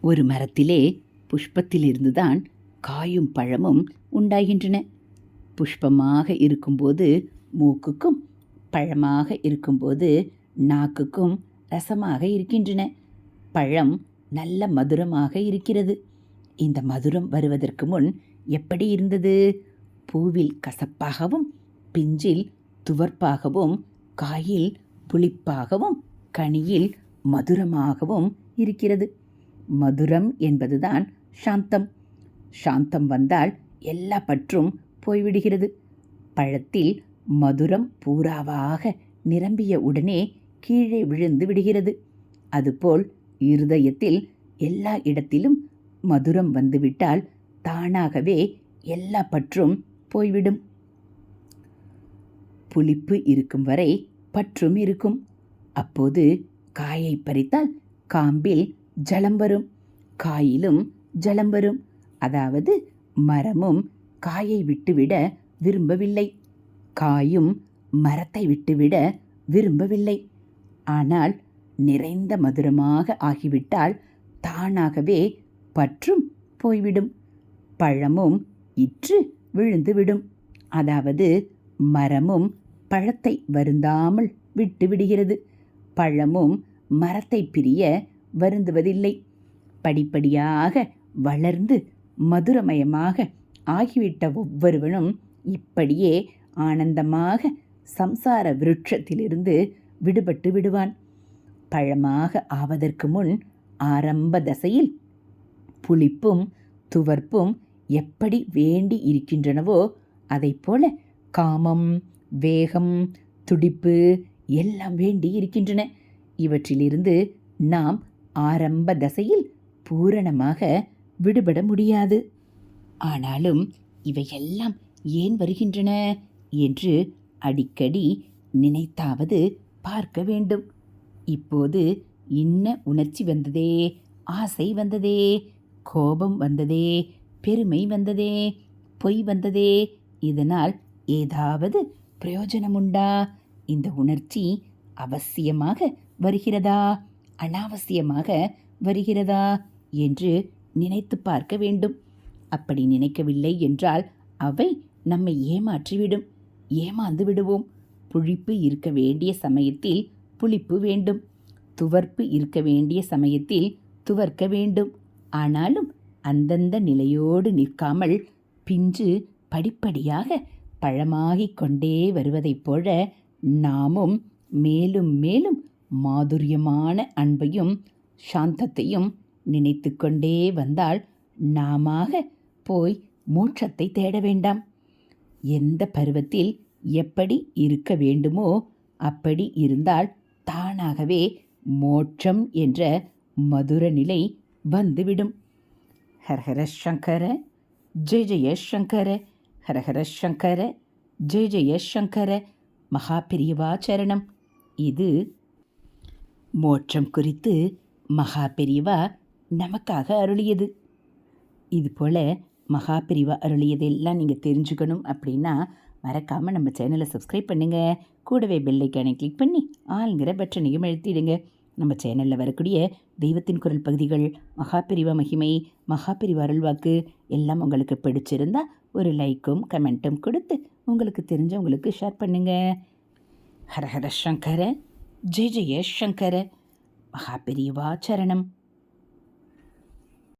ஒரு மரத்திலே புஷ்பத்திலிருந்துதான் காயும் பழமும் உண்டாகின்றன. புஷ்பமாக இருக்கும்போது மூக்குக்கும் பழமாக இருக்கும்போது நாக்குக்கும் ரசமாக இருக்கின்றன. பழம் நல்ல மதுரமாக இருக்கிறது. இந்த மதுரம் வருவதற்கு முன் எப்படி இருந்தது? பூவில் கசப்பாகவும் பிஞ்சில் துவர்ப்பாகவும் காயில் புளிப்பாகவும் கனியில் மதுரமாகவும் இருக்கிறது. மதுரம் என்பதுதான் சாந்தம். சாந்தம் வந்தால் எல்லா பற்றும் போய்விடுகிறது. பழத்தில் மதுரம் பூராவாக நிரம்பிய உடனே கீழே விழுந்து விடுகிறது. அதுபோல் இருதயத்தில் எல்லா இடத்திலும் மதுரம் வந்துவிட்டால் தானாகவே எல்லா பற்றும் போய்விடும். புளிப்பு இருக்கும் வரை பற்றும் இருக்கும். அப்போது காயை பறித்தால் காம்பில் ஜலம் வரும். காயிலும் ஜலம் வரும். அதாவது மரமும் காயை விட்டுவிட விரும்பவில்லை. காயும் மரத்தை விட்டுவிட விரும்பவில்லை. ஆனால் நிறைந்த மதுரமாக ஆகிவிட்டால் தானாகவே பற்றும் போய்விடும். பழமும் இற்று விழுந்துவிடும். அதாவது மரமும் பழத்தை வருந்தாமல் விட்டுவிடுகிறது. பழமும் மரத்தை பிரிய வருந்துவதில்லை. படிப்படியாக வளர்ந்து மதுரமயமாக ஆகிவிட்ட ஒவ்வொருவனும் இப்படியே ஆனந்தமாக சம்சார விருட்சத்திலிருந்து விடுபட்டு விடுவான். பழமாக ஆவதற்கு முன் ஆரம்ப தசையில் புளிப்பும் துவர்ப்பும் எப்படி வேண்டி இருக்கின்றனவோ அதைப்போல காமம் வேகம் துடிப்பு எல்லாம் வேண்டி இருக்கின்றன. இவற்றிலிருந்து நாம் ஆரம்ப தசையில் பூரணமாக விடுபட முடியாது. ஆனாலும் இவையெல்லாம் ஏன் வருகின்றன என்று அடிக்கடி நினைத்தாவது பார்க்க வேண்டும். இப்போது இன்ன உணர்ச்சி வந்ததே ஆசை வந்ததே கோபம் வந்ததே பெருமை வந்ததே பொய் வந்ததே இதனால் ஏதாவது பிரயோஜனமுண்டா? இந்த உணர்ச்சி அவசியமாக வருகிறதா? அனாவசியமாக வருகிறதா என்று நினைத்து பார்க்க வேண்டும். அப்படி நினைக்கவில்லை என்றால் அவை நம்மை ஏமாற்றிவிடும். ஏமாந்து விடுவோம். புளிப்பு இருக்க வேண்டிய சமயத்தில் புளிப்பு வேண்டும். துவர்ப்பு இருக்க வேண்டிய சமயத்தில் துவர்க்க வேண்டும். ஆனாலும் அந்தந்த நிலையோடு நிற்காமல் பிஞ்சு படிப்படியாக பழமாகிக் கொண்டே வருவதைப் போல நாமும் மேலும் மேலும் மாதுரியமான அன்பையும் சாந்தத்தையும் நினைத்து கொண்டே வந்தால் நாமாக போய் மோட்சத்தை தேட வேண்டாம். எந்த பருவத்தில் எப்படி இருக்க வேண்டுமோ அப்படி இருந்தால் தானாகவே மோட்சம் என்ற மதுர நிலை வந்துவிடும். ஹரஹர சங்கர ஜெய ஜெய சங்கர ஹரஹர சங்கர ஜெய ஜெய சங்கர மகா சரணம். இது மோட்சம் குறித்து மகா பெரியவா நமக்காக அருளியது. இதுபோல் மகா பிரிவா அருளியதெல்லாம் நீங்கள் தெரிஞ்சுக்கணும் அப்படின்னா மறக்காமல் நம்ம சேனலை சப்ஸ்கிரைப் பண்ணுங்கள் கூடவே பெல்லைக்கானை கிளிக் பண்ணி ஆளுங்கிற பட்டனையும் எழுத்திடுங்க நம்ம சேனலில் வரக்கூடிய தெய்வத்தின் குரல் பகுதிகள் மகாபிரிவா மகிமை மகாபிரிவா அருள்வாக்கு எல்லாம் உங்களுக்கு பிடிச்சிருந்தா ஒரு லைக்கும் கமெண்ட்டும் கொடுத்து உங்களுக்கு தெரிஞ்சவங்களுக்கு ஷேர் பண்ணுங்கள் ஹரஹர சங்கரன் ஜெய ஜெய சங்கர மகாபிரிவா சரணம்.